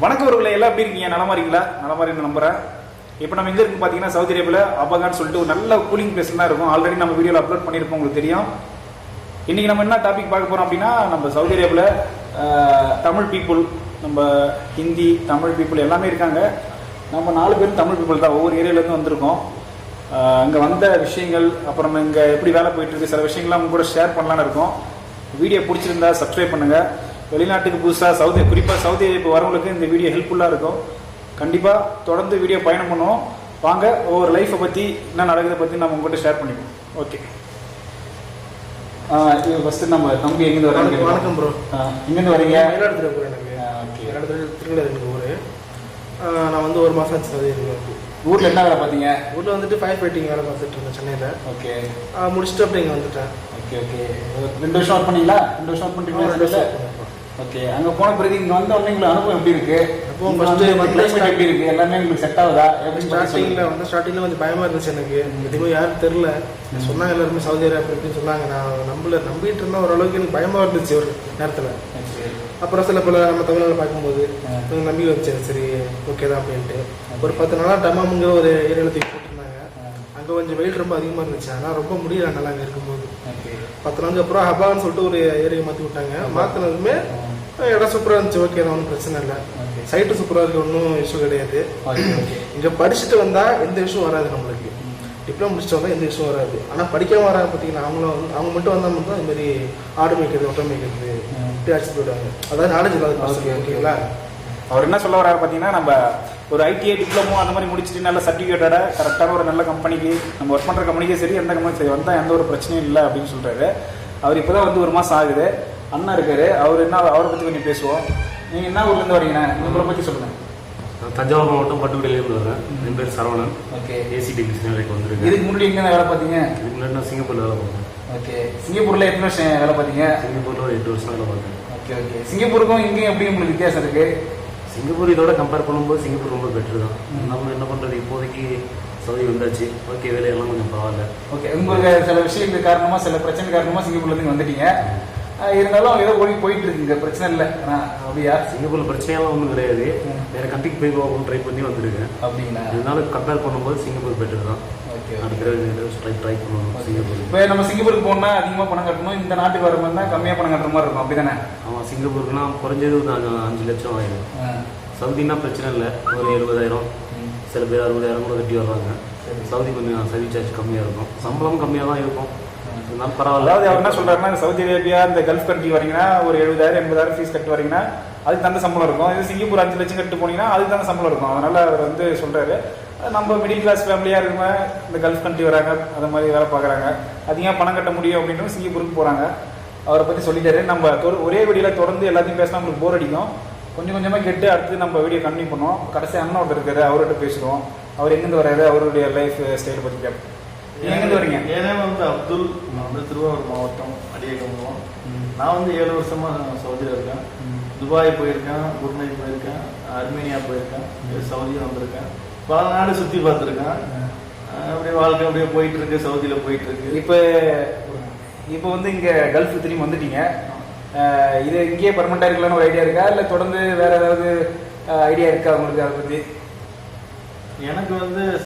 வணக்கம் உறவுகளை எல்லாம் எப்படி இருக்கீங்க? நலமா இருக்கீங்களா நலமா இருக்கு நம்புறேன். இப்போ நம்ம எங்க இருக்கு பாத்தீங்கன்னா சவுதி அரேபியால அபகான்னு சொல்லிட்டு ஒரு நல்ல கூலிங் பிளேஸ் தான் இருக்கும். ஆல்ரெடி நம்ம வீடியோல அப்லோட் பண்ணியிருப்போம் உங்களுக்கு தெரியும். இன்னைக்கு நம்ம என்ன டாபிக் பார்க்க போறோம் அப்படின்னா நம்ம சவுதி அரேபியால தமிழ் பீப்புள் நம்ம ஹிந்தி தமிழ் பீப்புள் எல்லாமே இருக்காங்க. நம்ம நாலு பேரும் தமிழ் பீப்புள் தான். ஒவ்வொரு ஏரியால இருந்து வந்திருக்கோம். அங்கே அங்க வந்த விஷயங்கள் அப்புறம் இங்க எப்படி வேலை போயிட்டு இருக்கு சில விஷயங்கள்லாம் உங்க கூட ஷேர் பண்ணலான்னு இருக்கோம். வீடியோ பிடிச்சிருந்தா சப்ஸ்கிரைப் பண்ணுங்க. வெளிநாட்டுக்கு புதுசா சவுதி குறிப்பா சவுதி அரேபியா வரவங்களுக்கு இந்த வீடியோ ஹெல்ப்ஃபுல்லா இருக்கும். கண்டிப்பா தொடர்ந்து வீடியோ பயணம் பண்ணுவோம். வாங்க ஒவ்வொரு லைஃப்பை பத்தி என்ன நடக்குதை பத்தி நம்ம உங்ககிட்ட ஷேர் பண்ணிப்போம். ஓகே இது ஃபர்ஸ்ட் நம்ம தம்பி எங்கிருந்து வராங்க வணக்கம், bro. இங்கிருந்து வரீங்க? மயிலாடுதுறை போகிறேன் எனக்கு. மயிலாடுதுறை எனக்கு ஊர் நான் வந்து ஒரு மாதம் ஆச்சு சவுதி இருக்கேன் ஊர்ல என்ன வேலை பாத்தீங்க? ஊரில் வந்துட்டு ஃபயர் ஃபைட்டிங் வேலை பார்த்துட்டு இருந்தேன் சென்னையில். ஓகே. முடிச்சுட்டு அப்படியே இங்கே வந்துட்டேன். Okay okay. ரெண்டு வருஷம் ஒர்க் பண்ணீங்களா? ரெண்டு வருஷம் ஒர்க் பண்ணிட்டீங்களா ஓகே அங்க போன பிறகு இங்க வந்த உடனே உங்களுக்கு அனுபவம் எப்படி இருக்கு? அனுபவம் climate எப்படி இருக்கு? எல்லாமே உங்களுக்கு செட் ஆகுதா? எப்படி ஸ்டார்டிங்கில் வந்து ஸ்டார்டிங்கில் வந்து பயமாக இருந்துச்சு எனக்கு. எதுவும் யாரும் தெரில சொன்னாங்க எல்லாருமே சவுதி அரேபியா இப்படின்னு சொன்னாங்க. நான் நம்பல நம்பிட்டு இருந்தேன் ஓரளவுக்கு எனக்கு பயமாக இருந்துச்சு ஒரு நேரத்தில். அப்புறம் சில பல நம்ம தமிழ்நாடு பார்க்கும்போது. கொஞ்சம் நம்பி வந்துச்சு. சரி ஓகே தான் அப்படின்ட்டு. ஒரு பத்து நாளாக டமாமுங்கிற ஒரு ஏரியாவில் தூக்கி அங்கே கொஞ்சம் வெயில் ரொம்ப அதிகமாக இருந்துச்சு. ஆனால் ரொம்ப முடியல நல்லா அங்கே இருக்கும்போது. பத்து நாளுக்கு அப்புறம் ஹபான்னு சொல்லிட்டு ஒரு ஏரியா மாற்றி விட்டாங்க. மாற்றினதுமே இடம் சூப்பராக இருந்துச்சு. ஓகே தான் ஒன்றும் பிரச்சனை இல்லை. சைட்டு சூப்பராக இருக்கு ஒன்றும் இஷ்யூ கிடையாது. இங்கே படிச்சுட்டு வந்தால் எந்த இஷ்யூ வராது நம்மளுக்கு. டிப்ளமோ முடிச்சுட்டு வந்தால் எந்த இஷ்யூ வராது. ஆனால் படிக்காம வராது பார்த்தீங்கன்னா அவங்களும் வந்து அவங்க மட்டும் வந்தால் மட்டும் தான் இந்த மாதிரி ஆடு மேய்க்கிறது ஒட்டை மேய்க்கிறது. இப்படி அடிச்சு போயிடுவாங்க. அதாவது நாலேஜ் இல்லாத. ஓகேங்களா அவர் என்ன சொல்ல வராரு பார்த்தீங்கன்னா நம்ம ஒரு ஐடிஐ டிப்ளமோ அந்த மாதிரி முடிச்சுட்டு நல்ல சர்டிஃபிகேட்டோட கரெக்டான ஒரு நல்ல கம்பெனிக்கு நம்ம ஒர்க் பண்ணுற கம்பெனிக்கே சரி எந்த கம்பெனி சரி வந்தால் எந்த ஒரு பிரச்சனையும் இல்லை அப்படின்னு சொல்றாரு. அவர் இப்போ தான் வந்து ஒரு மாதம் ஆகுது. அண்ணா இருக்காரு. அவர் என்ன அவரை பற்றி கொஞ்சம் பேசுவோம். நீங்கள் என்ன ஊர்லேருந்து வரீங்கண்ணா உங்களை பற்றி சொல்லுங்கள் தஞ்சாவூர் மாவட்டம் பட்டுக்கோட்டையிலேருந்து வரேன் என் பேர் சரவணன். ஓகே. ஏசி டெக்னீஷியன் வேலைக்கு வந்திருக்கேன். இதுக்கு முன்னாடி எங்கே வேலை பார்த்தீங்க? இதுக்கு முன்னாடி நான் சிங்கப்பூர்ல வேலை பார்த்தேன். ஓகே. சிங்கப்பூரில் எத்தனை வருஷம் வேலை பார்த்தீங்க? சிங்கப்பூர்ல ஒரு எட்டு வருஷம் வேலை பார்த்தேன். Okay okay. சிங்கப்பூருக்கும் இங்கேயும் எப்படி உங்களுக்கு வித்தியாசம் இருக்கு? சிங்கப்பூர் இதோட கம்பேர் பண்ணும்போது சிங்கப்பூர் ரொம்ப பெட்டர் தான். நம்ம என்ன பண்றது? இப்போதைக்கு சவுதி வந்தாச்சு. ஓகே வேலையெல்லாம் கொஞ்சம் பரவாயில்ல. ஓகே உங்களுக்கு சில விஷயங்கள் காரணமா சில பிரச்சனை காரணமா சிங்கப்பூர்ல இருந்து வந்துட்டீங்க. இருந்தாலும் ஏதோ ஓடி போயிட்டு இருக்குங்க பிரச்சனை இல்லை. ஆனா, அப்படியா? சிங்கப்பூர்ல பிரச்சனையெல்லாம் ஒன்றும் கிடையாது. வேற கண்ட்ரிக்கு போய் போகணும் ட்ரை பண்ணி வந்திருக்கேன். அப்படிங்களா? இருந்தாலும் கம்பேர் பண்ணும்போது சிங்கப்பூர் பெட்டர் தான். ஓகே அடுத்த ட்ரை ட்ரை பண்ணணும் சிங்கப்பூர். இப்போ நம்ம சிங்கப்பூருக்கு போனா அதிகமா பணம் கட்டணும். இந்த நாட்டுக்கு வர மாதிரி தான் கம்மியா பணம் கட்டுற மாதிரி இருக்கும். அப்படிதானே? ஆமாம் சிங்கப்பூருக்குனா குறைஞ்சது ஒரு அஞ்சு- லட்சம் ஆயிடும் சவுதினா பிரச்சனை இல்லை. ஒரு எழுபதாயிரம். சில பேர் அறுபதாயிரம் கூட கட்டி வர்றாங்க. சவுதி கொஞ்சம் சர்வீஸ் சார்ஜ் கம்மியாக இருக்கும். சம்பளம் கம்மியாக தான் இருக்கும். பரவாயில்ல. அதாவது அவர் என்ன சொல்றாருன்னா சவுதி அரேபியா இந்த கல்ஃப் கண்ட்ரி வரீங்கன்னா ஒரு எழுபதாயிரம் எண்பதாயிரம் ஃபீஸ் கட்டு வரீங்கன்னா அதுக்கு தகுந்த சம்பளம் இருக்கும். இது சிங்கப்பூர் அஞ்சு லட்சம் கட்டு போனீங்கன்னா அதுக்கு தகுந்த சம்பளம் இருக்கும். அதனால அவர் வந்து சொல்றாரு நம்ம மிடில் கிளாஸ் ஃபேமிலியா இருக்கவங்க இந்த கல்ஃப் கண்ட்ரி வராங்க அந்த மாதிரி வேலை பார்க்குறாங்க. அதிகமாக பணம் கட்ட முடியும் அப்படின்னு சிங்கப்பூருக்கு போறாங்க. அவரை பத்தி சொல்லிட்டாரு. நம்ம ஒரே வீடியோல தொடர்ந்து எல்லாத்தையும் பேசினா உங்களுக்கு போர் அடிக்கும். கொஞ்சம் கொஞ்சமா கெட்டு அடுத்து நம்ம வீடியோ கண்டினியூ பண்ணுவோம். கடைசி அண்ணன் ஒருத்தர் இருக்காரு அவர்கிட்ட பேசுவோம். அவர் எங்கிருந்து வராரு அவருடைய லைஃப் ஸ்டைல் பத்தி கேட்போம் எங்கிருந்து வரீங்க? நேம் வந்து அப்துல் நான் வந்து திருவாரூர் மாவட்டம் அடியகம்பம் நான் வந்து ஏழு வருஷமா சவுதியில் இருக்கேன். துபாய் போயிருக்கேன் புர்னை போயிருக்கேன் அர்மேனியா போயிருக்கேன் சவுதியும் வந்திருக்கேன். பல நாடு சுற்றி பார்த்துருக்கேன். அப்படியே வாழ்க்கை அப்படியே போயிட்டு இருக்கு சவுதியில் போயிட்டு இருக்கு இப்போ இப்போ வந்து இங்க கல்ஃப் திரும்பி வந்துட்டீங்க. இது இங்கேயே பர்மனண்டா இருக்கலாம்னு ஒரு ஐடியா இருக்கா? இல்ல தொடர்ந்து வேற ஏதாவது ஐடியா இருக்கா உங்களுக்கு அதை பத்தி? எனக்கு வந்து